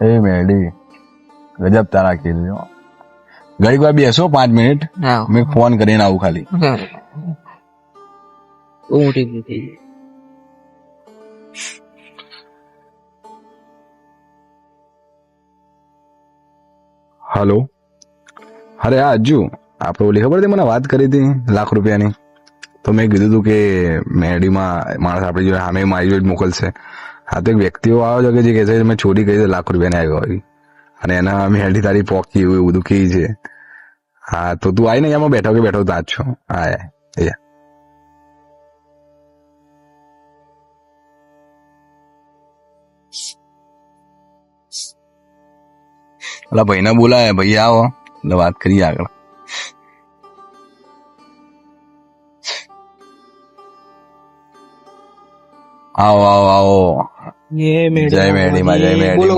એ મેડી ગજબ તારા કીધું છે ઘડીક વાર બેસો પાંચ મિનિટ. મેં ફોન કરીને આવું ખાલી. હલો. અરે આ અજુ આપણે ઓલી ખબર હતી મને વાત કરી હતી લાખ રૂપિયાની? તો મેં કીધું હતું કે મેડીમાં માણસ આપણી જોડે સામે મારી જોડે મોકલશે. હા, તો એક વ્યક્તિઓ આવ્યો છે કે જે કહે છે, મેં ચોરી કરી લાખ રૂપિયાની આવી અને એના મેડી તારી પોકી એવું બધું કહે છે. હા, તો તું આવીને એમાં બેઠો કે બેઠો તાજ છો. હા અહીંયા ઓલા ભાઈને બોલાય ભાઈ, આવો. એટલે વાત કરીએ આગળ. આવો આવો આવો. એ મેળી જય મેળી જય